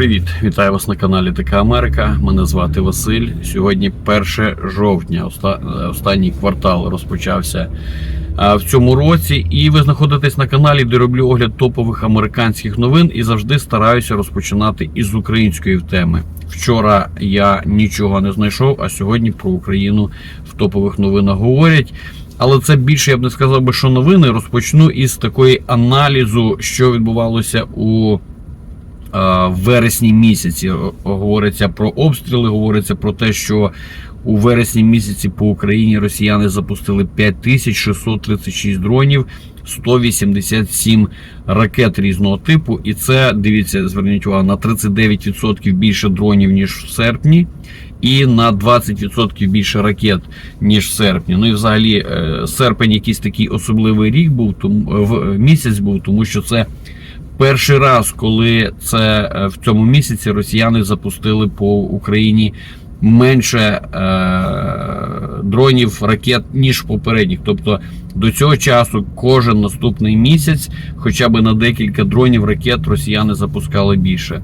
Привіт, вітаю вас на каналі ТК Америка. Мене звати Василь. Сьогодні 1 жовтня, оста- останній квартал розпочався в цьому році. І ви знаходитесь на каналі, де роблю огляд топових американських новин і завжди стараюся розпочинати із української теми. Вчора я нічого не знайшов, а сьогодні про Україну в топових новинах говорять. Але це більше я б не сказав би, що новини. Розпочну із такої аналізу, що відбувалося у в вересні місяці. Говориться про обстріли, говориться про те, що у вересні місяці по Україні росіяни запустили 5636 дронів, 187 ракет різного типу. І це дивіться, зверніть увагу, на 39% більше дронів ніж в серпні. І на 20% більше ракет, ніж в серпні. Ну і взагалі е, серпень якийсь такий особливий рік був, тому в місяць був, тому що це перший раз, коли це е, в цьому місяці росіяни запустили по Україні менше е, дронів ракет ніж попередніх. Тобто до цього часу кожен наступний місяць, хоча б на декілька дронів ракет росіяни запускали більше.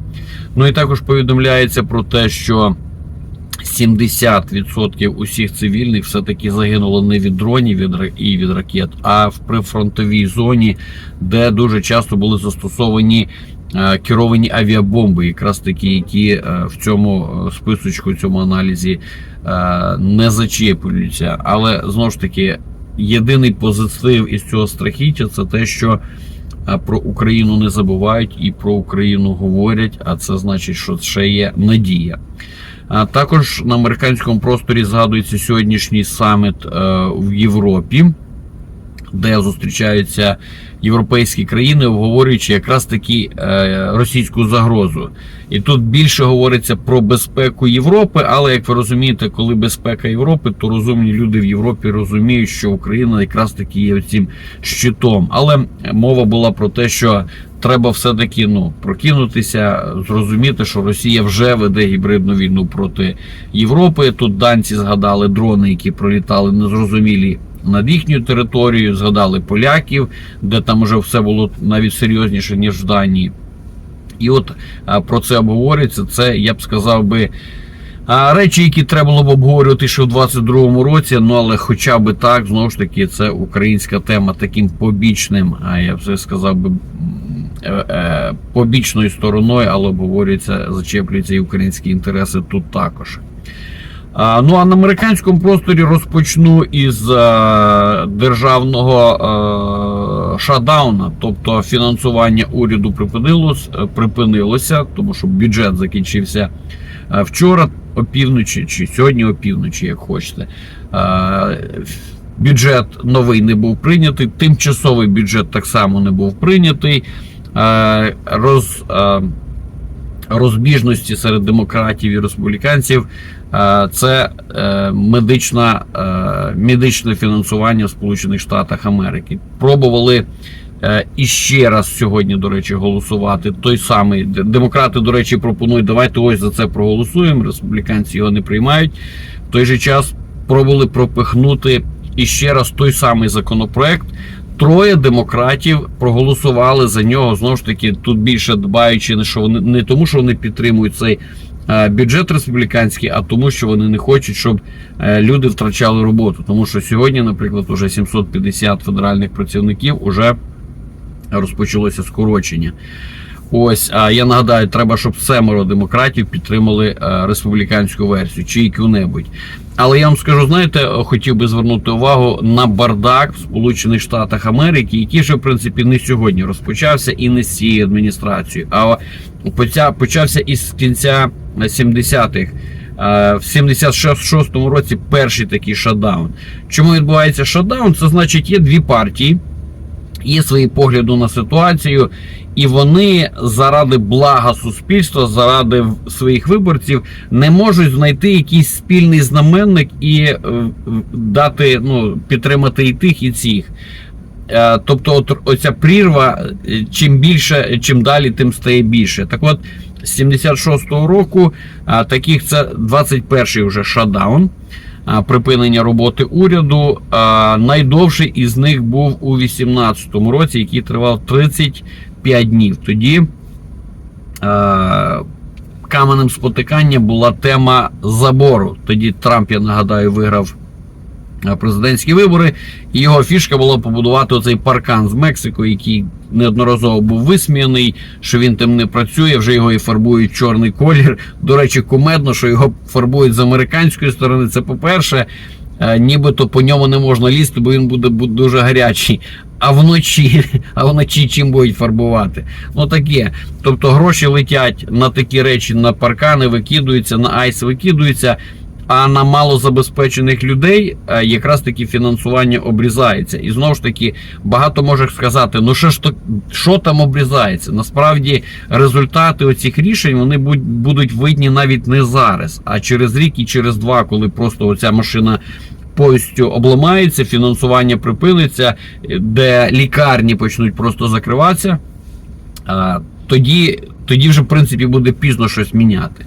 Ну і також повідомляється про те, що 70% усіх цивільних все-таки загинуло не від дронів і від ракет, а в прифронтовій зоні, де дуже часто були застосовані е, керовані авіабомби, якраз такі, які е, в цьому е, списочку, в цьому аналізі не зачеплюються. Але знову ж таки, єдиний позитив із цього страхіття це те, що про Україну не забувають і про Україну говорять, а це значить, що ще є надія. А також на американському просторі згадується сьогоднішній саміт е, в Європі, де зустрічаються європейські країни, обговорюючи якраз таки е, російську загрозу. І тут більше говориться про безпеку Європи, але як ви розумієте, коли безпека Європи, то розумні люди в Європі розуміють, що Україна якраз таки є цим щитом. Але мова була про те, що треба все-таки ну, прокинутися, зрозуміти, що Росія вже веде гібридну війну проти Європи. Тут данці згадали дрони, які пролітали незрозумілі над їхньою територією, згадали поляків, де там вже все було навіть серйозніше, ніж в Данії. І от про це обговорюється. Це я б сказав би. А речі, які треба було б обговорювати ще в 22-му році, ну але хоча б так, знову ж таки, це українська тема таким побічним, а я вже сказав би е, е, побічною стороною, але обговорюється, зачеплюються і українські інтереси тут також. Ну а на американському просторі розпочну із е, державного е, шатдауна, тобто фінансування уряду припинилось, е, припинилося, тому що бюджет закінчився вчора опівночі, чи сьогодні опівночі, як хочете. Бюджет новий не був прийнятий, тимчасовий бюджет так само не був прийнятий. Роз, розбіжності серед демократів і республіканців це е, медична, е, медичне фінансування в Сполучених Штатах Америки. Пробували е, іще раз сьогодні, до речі, голосувати. Той самий демократи, до речі, пропонують, давайте ось за це проголосуємо. Республіканці його не приймають. В той же час пробували пропихнути іще раз той самий законопроект. Троє демократів проголосували за нього. Знову ж таки, тут більше дбаючи, не що вони не тому, що вони підтримують цей е, бюджет республіканський, а тому, що вони не хочуть, щоб е, люди втрачали роботу. Тому що сьогодні, наприклад, уже 750 федеральних працівників уже розпочалося скорочення. Ось, а я нагадаю, треба, щоб семеро демократів підтримали е, республіканську версію чи яку-небудь. Але я вам скажу, знаєте, хотів би звернути увагу на бардак в Сполучених Штатах Америки, який вже в принципі не сьогодні розпочався і не з цією адміністрацією, а поча- почався із кінця 70-х. Е, В 76-му році перший такий шатдаун. Чому відбувається шатдаун? Це значить, є дві партії, є свої погляди на ситуацію, і вони заради блага суспільства, заради своїх виборців не можуть знайти якийсь спільний знаменник і е, дати ну, підтримати і тих, і цих. Е, Тобто, от оця прірва, е, чим більше, чим далі, тим стає більше. Так от, з 76-го року таких це 21-й вже шатдаун, припинення роботи уряду. А, Найдовший із них був у 18-му році, який тривав 35 днів. Тоді е, каменем спотикання була тема забору. Тоді Трамп, я нагадаю, виграв е, президентські вибори, і його фішка була побудувати оцей паркан з Мексикою, який неодноразово був висміяний, що він тим не працює. Вже його і фарбують чорний колір. До речі, кумедно, що його фарбують з американської сторони. Це по-перше, е, нібито по ньому не можна лізти, бо він буде, буде дуже гарячий. А вночі, а вночі чим будуть фарбувати? Ну таке. Тобто гроші летять на такі речі, на паркани викидуються, на айс викидуються. А на малозабезпечених людей е, якраз таки фінансування обрізається. І знову ж таки, багато може сказати, ну що ж то, що там обрізається? Насправді результати оцих рішень вони будуть видні навіть не зараз, а через рік і через два, коли просто оця машина повністю обламається, фінансування припиниться, де лікарні почнуть просто закриватися. Тоді, тоді вже в принципі буде пізно щось міняти.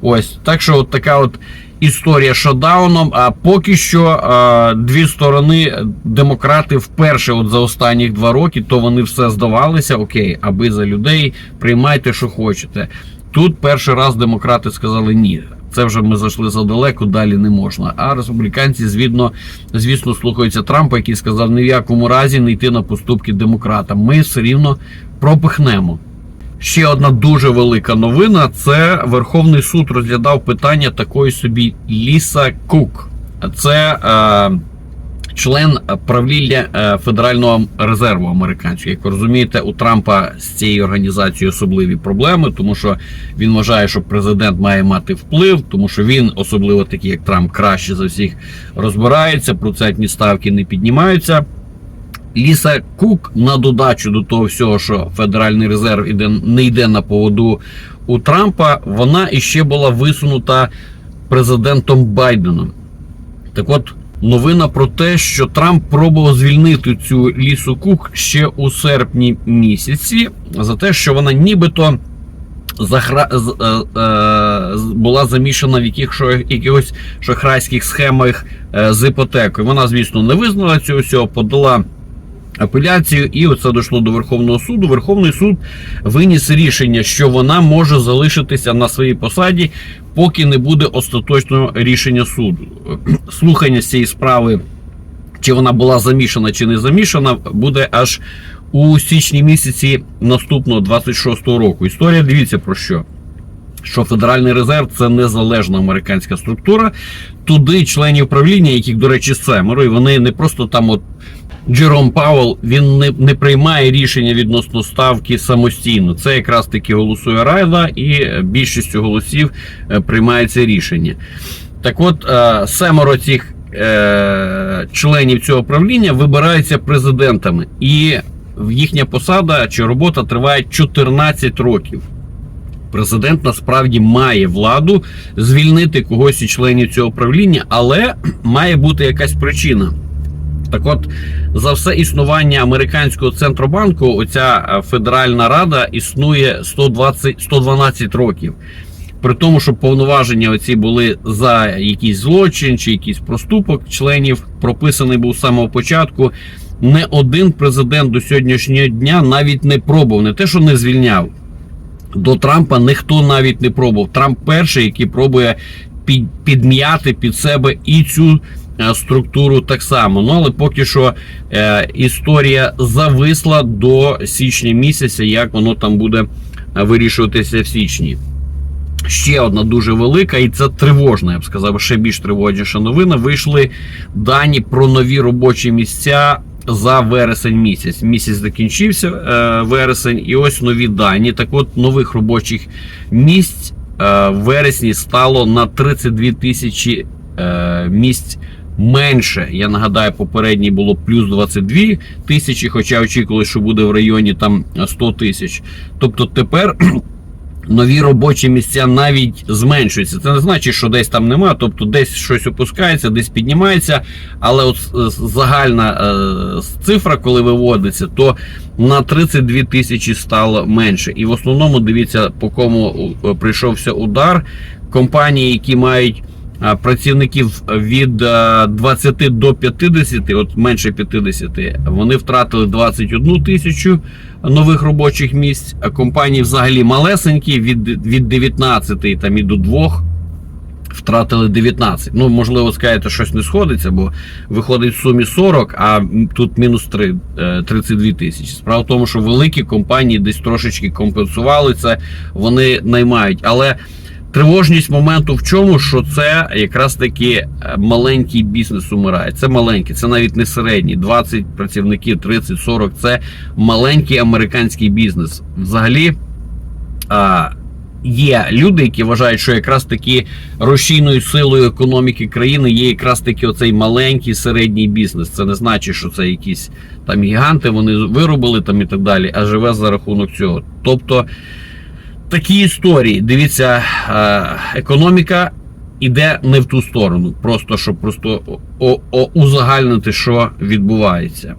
Ось так що от така от історія з шатдауном. А поки що а, дві сторони, демократи вперше, от за останні два роки, то вони все здавалися. Окей, аби за людей приймайте, що хочете. Тут перший раз демократи сказали ні. Це вже ми зайшли задалеко, далі не можна. А республіканці, звідно, звісно, слухаються Трампа, який сказав ні в якому разі не йти на поступки демократам. Ми все рівно пропихнемо. Ще одна дуже велика новина: це Верховний суд розглядав питання такої собі Ліса Кук. Це е, член правління е, Федерального резерву американського. Як ви розумієте, у Трампа з цією організацією особливі проблеми, тому що він вважає, що президент має мати вплив, тому що він, особливо такий, як Трамп, краще за всіх розбирається. Процентні ставки не піднімаються. Ліса Кук на додачу до того всього, що Федеральний резерв іде, не йде на поводу у Трампа, вона іще була висунута президентом Байденом. Так от, новина про те, що Трамп пробував звільнити цю лісу Кук ще у серпні місяці за те, що вона нібито захра... е, е, була замішана в яких, якихось шахрайських схемах е, з іпотекою. Вона, звісно, не визнала цього всього, подала апеляцію, і оце дійшло до Верховного суду. Верховний суд виніс рішення, що вона може залишитися на своїй посаді, поки не буде остаточного рішення суду. Слухання цієї справи, чи вона була замішана, чи не замішана, буде аж у січні місяці наступного 26-го року. Історія дивіться про що. Що Федеральний резерв це незалежна американська структура. Туди членів правління, яких, до речі, семеро, і вони не просто там от Джером Пауел він не, не приймає рішення відносно ставки самостійно. Це якраз таки голосує Райда, і більшістю голосів е, приймається рішення. Так от, е, семеро цих е, членів цього правління вибираються президентами, і їхня посада чи робота триває 14 років. Президент насправді має владу звільнити когось із членів цього правління, але має бути якась причина. Так от, за все існування американського центробанку, оця е, Федеральна Рада існує 120, 112 років. При тому, що повноваження оці були за якийсь злочин чи якийсь проступок членів, прописаний був з самого початку. Не один президент до сьогоднішнього дня навіть не пробував, не те, що не звільняв. До Трампа ніхто навіть не пробував. Трамп перший, який пробує під, підм'яти під себе і цю структуру так само. Ну але поки що е, історія зависла до січня місяця, як воно там буде е, вирішуватися в січні. Ще одна дуже велика, і це тривожна, я б сказав, ще більш тривожніша новина. Вийшли дані про нові робочі місця за вересень місяць. Місяць закінчився е, вересень, і ось нові дані. Так от нових робочих місць е, в вересні стало на 32 тисячі е, місць. Менше, я нагадаю, попередній було плюс 22 тисячі, хоча очікували, що буде в районі там 100 тисяч. Тобто тепер нові робочі місця навіть зменшуються. Це не значить, що десь там немає, тобто десь щось опускається, десь піднімається. Але от загальна е, цифра, коли виводиться, то на 32 тисячі стало менше. І в основному дивіться, по кому е, прийшовся удар. Компанії, які мають працівників від е, 20 до 50, от менше 50, вони втратили 21 тисячу нових робочих місць. А компанії взагалі малесенькі від, від 19 там і до 2 втратили 19. Ну, можливо, скажете, щось не сходиться, бо виходить в сумі 40, а тут мінус 3, е, 32 тисячі. Справа в тому, що великі компанії десь трошечки компенсували це, вони наймають. Але тривожність моменту в чому, що це якраз таки е, маленький бізнес умирає. Це маленький, це навіть не середній. 20 працівників, 30, 40 це маленький американський бізнес. Взагалі. А, Є люди, які вважають, що якраз таки рушійною силою економіки країни є якраз таки оцей маленький середній бізнес. Це не значить, що це якісь там гіганти, вони виробили там і так далі, а живе за рахунок цього. Тобто такі історії. Дивіться, е, економіка іде не в ту сторону, просто щоб просто узагальнити, що відбувається.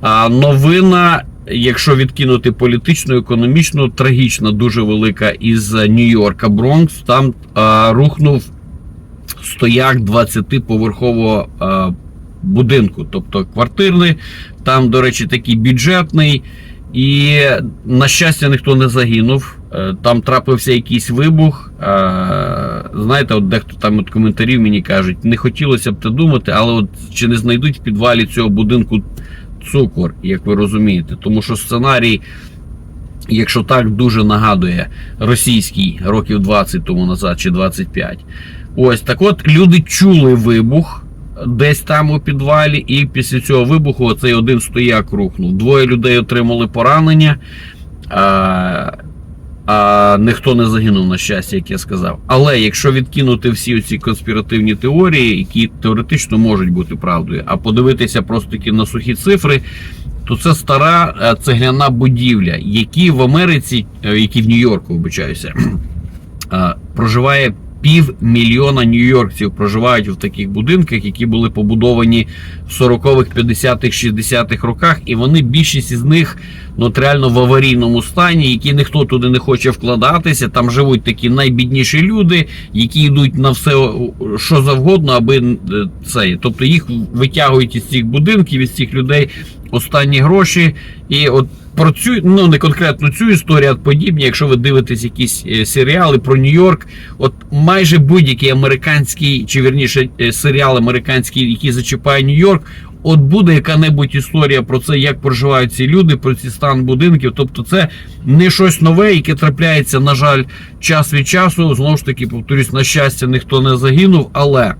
А новина, якщо відкинути політичну, економічну, трагічна, дуже велика із Нью-Йорка Бронкс. Там а, рухнув стояк 20-поверхового будинку, тобто квартирний. Там, до речі, такий бюджетний. І, на щастя, ніхто не загинув. Е, Там трапився якийсь вибух. Е, Знаєте, от дехто там от коментарів мені кажуть, не хотілося б те думати, але от чи не знайдуть в підвалі цього будинку цукор, як ви розумієте, тому що сценарій, якщо так, дуже нагадує російський років 20 тому назад чи 25. Ось так от люди чули вибух десь там у підвалі, і після цього вибуху оцей один стояк рухнув. Двоє людей отримали поранення. А, ніхто не загинув, на щастя, як я сказав. Але якщо відкинути всі ці конспіративні теорії, які теоретично можуть бути правдою, а подивитися просто таки на сухі цифри, то це стара е, цегляна будівля, які в Америці, е, які в Нью-Йорку, вибачаюся, е, проживає півмільйона нью-йоркців проживають в таких будинках, які були побудовані в 40-х, 50-х, 60-х роках, і вони більшість із них ну, реально в аварійному стані, які ніхто туди не хоче вкладатися. Там живуть такі найбідніші люди, які йдуть на все що завгодно, аби е, це. Тобто їх витягують із цих будинків, із цих людей останні гроші. І от про цю, ну не конкретно цю історію, а подібні, якщо ви дивитесь якісь е, серіали про Нью-Йорк, от майже будь-який американський, чи вірніше е, серіал американський, який зачіпає Нью-Йорк, от буде яка-небудь історія про це, як проживають ці люди, про ці стан будинків. Тобто, це не щось нове, яке трапляється, на жаль, час від часу. Знову ж таки, повторюсь, на щастя, ніхто не загинув, але,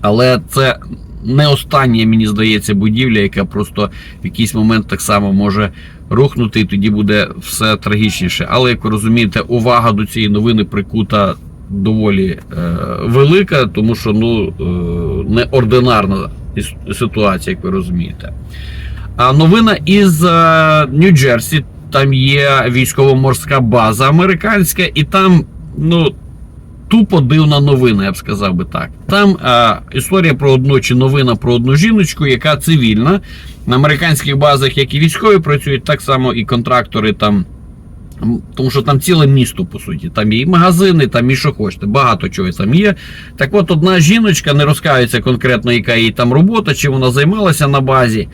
але це. Не остання, мені здається, будівля, яка просто в якийсь момент так само може рухнути, і тоді буде все трагічніше. Але як ви розумієте, увага до цієї новини прикута доволі е, велика, тому що ну е, неординарна ситуація, як ви розумієте. А новина із е, Нью-Джерсі. Там є військово-морська база американська, і там, ну. Тупо дивна новина, я б сказав би так. Там е, історія про одну чи новина про одну жіночку, яка цивільна. На американських базах, як і військові працюють, так само і контрактори там. Тому що там ціле місто, по суті. Там і магазини, там і що хочете. Багато чого там є. Так от одна жіночка не розкається конкретно, яка її там робота, чи вона займалася на базі.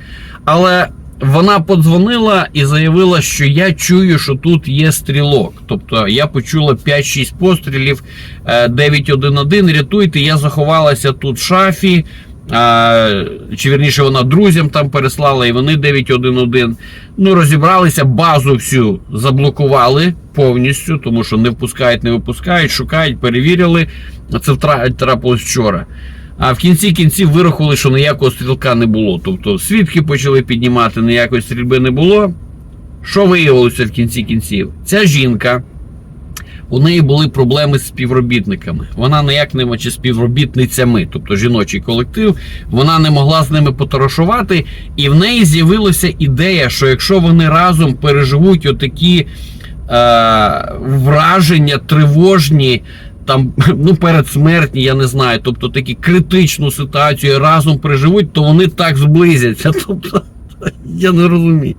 Але вона подзвонила і заявила, що я чую, що тут є стрілок. Тобто я почула 5-6 пострілів, е, 911, рятуйте, я заховалася тут в шафі. е, Чи вірніше вона друзям там переслала, і вони 911. Ну, розібралися, базу всю заблокували повністю, тому що не впускають, не випускають, шукають, перевірили. Це трапилось вчора. А в кінці кінців вирахували, що ніякого стрілка не було. Тобто свідки почали піднімати, ніякої стрільби не було. Що виявилося в кінці кінців? Ця жінка, у неї були проблеми з співробітниками. Вона ніяк не чи співробітницями, тобто жіночий колектив, вона не могла з ними потарашувати, і в неї з'явилася ідея, що якщо вони разом переживуть отакі е, враження тривожні, там ну передсмертні, я не знаю, тобто такі критичну ситуацію разом переживуть, то вони так зблизяться. Тобто, я не розумію.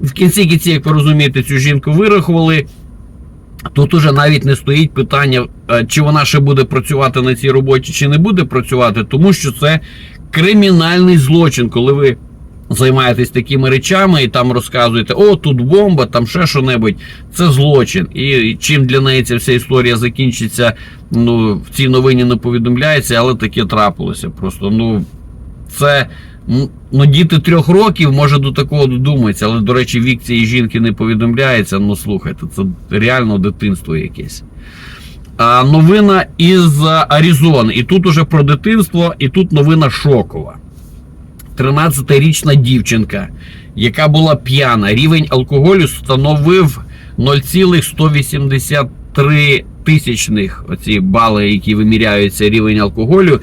В кінці кінці, як ви розумієте, цю жінку вирахували. Тут уже навіть не стоїть питання, е, чи вона ще буде працювати на цій роботі, чи не буде працювати, тому що це кримінальний злочин, коли ви займаєтесь такими речами і там розказуєте, о, тут бомба, там ще що-небудь. Це злочин. І чим для неї ця вся історія закінчиться, ну, в цій новині не повідомляється, але таке трапилося. Просто ну, це. Ну, діти трьох років може до такого додумаються, але, до речі, вік цієї жінки не повідомляється. Ну слухайте, це реально дитинство якесь. А новина із Аризони. І тут уже про дитинство, і тут новина шокова. 13-річна дівчинка, яка була п'яна, рівень алкоголю становив 0,183 тисячних оці бали, які виміряються рівень алкоголю.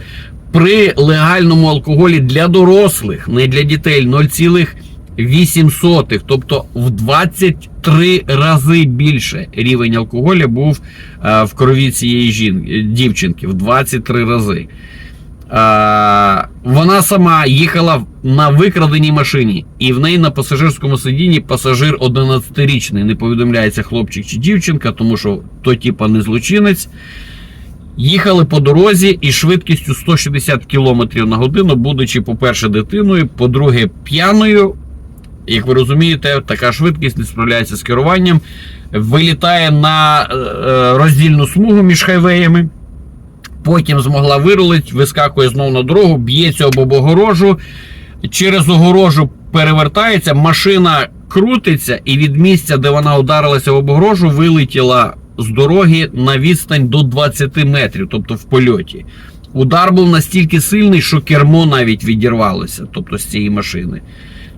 При легальному алкоголі для дорослих, не для дітей, 0,8, тобто в 23 рази більше рівень алкоголю був е, в крові цієї жінки, дівчинки, в 23 рази. Вона сама їхала на викраденій машині, і в неї на пасажирському сидінні пасажир 11-річний. Не повідомляється хлопчик чи дівчинка, тому що то, типа, не злочинець. Їхали по дорозі із швидкістю 160 км на годину, будучи, по-перше, дитиною, по-друге, п'яною. Як ви розумієте, така швидкість не справляється з керуванням, вилітає на е, е, роздільну смугу між хайвеями. Потім змогла вирулити, вискакує знову на дорогу, б'ється об огорожу. Через огорожу перевертається, машина крутиться, і від місця, де вона ударилася об огорожу, вилетіла з дороги на відстань до 20 метрів, тобто в польоті. Удар був настільки сильний, що кермо навіть відірвалося, тобто з цієї машини.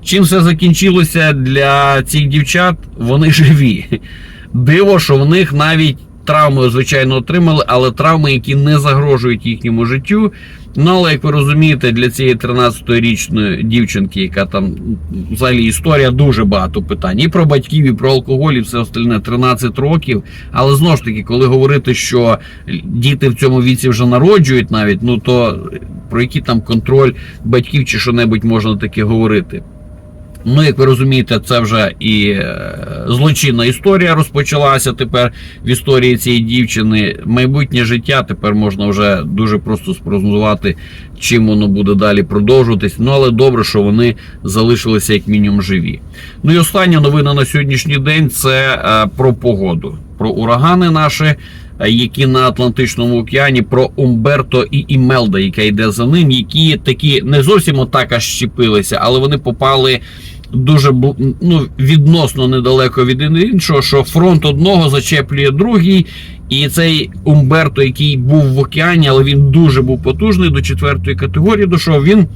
Чим все закінчилося для цих дівчат? Вони живі. Диво, що в них навіть травми, звичайно, отримали, але травми, які не загрожують їхньому життю. Ну, але як ви розумієте, для цієї 13-річної дівчинки, яка там взагалі історія дуже багато питань. І про батьків, і про алкоголь, і все остальне 13 років. Але знову ж таки, коли говорити, що діти в цьому віці вже народжують навіть, ну то про який там контроль батьків чи що-небудь можна таке говорити. Ну, як ви розумієте, це вже і е, злочинна історія розпочалася тепер в історії цієї дівчини. Майбутнє життя тепер можна вже дуже просто спрогнозувати, чим воно буде далі продовжуватись. Ну але добре, що вони залишилися як мінімум живі. Ну і остання новина на сьогоднішній день це е, про погоду, про урагани наші. е, Які на Атлантичному океані про Умберто і Імелда, яка йде за ним, які такі не зовсім отак щепилися, але вони попали дуже ну, відносно недалеко від іншого, що фронт одного зачеплює другий. І цей Умберто, який був в океані, але він дуже був потужний до четвертої категорії, дійшов, він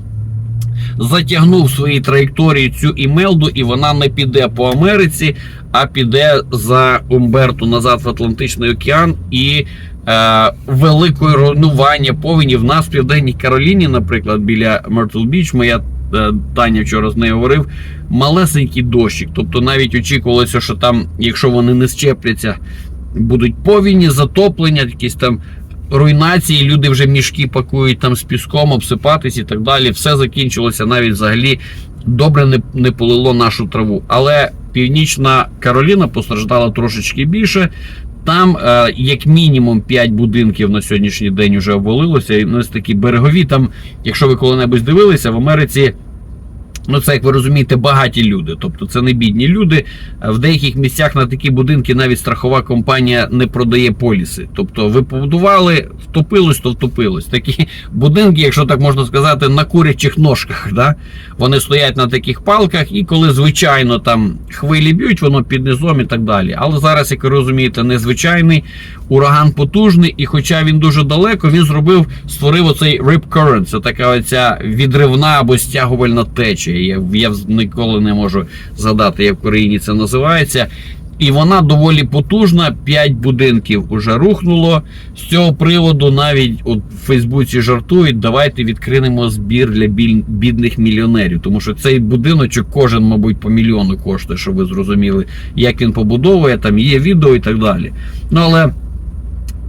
затягнув в своїй траєкторії цю імелду, і вона не піде по Америці, а піде за Умберту назад в Атлантичний океан і. Е, великої руйнування повені в нас в Південній Кароліні, наприклад, біля Мертл Біч, моя Таня вчора з нею говорив, малесенький дощик. Тобто навіть очікувалося, що там, якщо вони не щепляться, будуть повіні, затоплення, якісь там руйнації, люди вже мішки пакують там з піском, обсипатись і так далі. Все закінчилося навіть взагалі добре не, не полило нашу траву. Але Північна Кароліна постраждала трошечки більше. Там е, як мінімум 5 будинків на сьогоднішній день вже обвалилося. І ось такі берегові. Там, якщо ви коли-небудь дивилися, в Америці. Ну, це, як ви розумієте, багаті люди, тобто це не бідні люди. В деяких місцях на такі будинки навіть страхова компанія не продає поліси. Тобто ви побудували, втопилось, то втопилось. Такі будинки, якщо так можна сказати, на курячих ножках. Да? Вони стоять на таких палках, і коли звичайно там хвилі б'ють, воно під низом і так далі. Але зараз, як ви розумієте, незвичайний ураган потужний, і хоча він дуже далеко, він зробив, створив оцей rip current. Це така оця відривна або стягувальна течія. Я, я ніколи не можу згадати, як в Україні це називається. І вона доволі потужна. П'ять будинків уже рухнуло. З цього приводу навіть в Фейсбуці жартують. Давайте відкринемо збір для бідних мільйонерів. Тому що цей будиночок кожен, мабуть, по мільйону коштує, щоб ви зрозуміли, як він побудовує. Там є відео і так далі. Ну але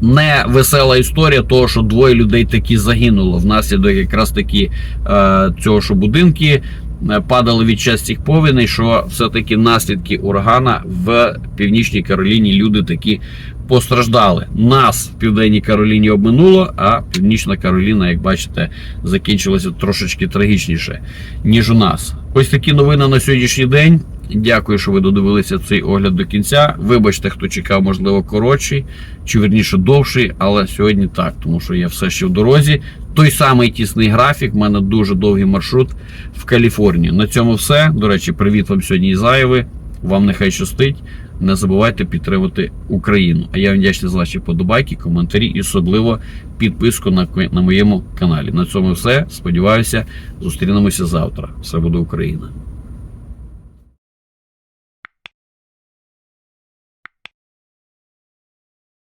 не весела історія того, що двоє людей таки загинуло внаслідок якраз таки е, цього, що будинки е, падали від час цих повеней, що все-таки наслідки урагана в Північній Кароліні люди такі постраждали. Нас в Південній Кароліні обминуло, а Північна Кароліна, як бачите, закінчилася трошечки трагічніше, ніж у нас. Ось такі новини на сьогоднішній день. Дякую, що ви додивилися цей огляд до кінця. Вибачте, хто чекав, можливо, коротший чи верніше довший, але сьогодні так, тому що я все ще в дорозі. Той самий тісний графік, в мене дуже довгий маршрут в Каліфорнію. На цьому все. До речі, привіт вам сьогодні із Заяви. Вам нехай щастить. Не забувайте підтримувати Україну. А я вдячний за ваші подобайки, коментарі і особливо підписку на, на моєму каналі. На цьому все. Сподіваюся, зустрінемося завтра. Все буде Україна.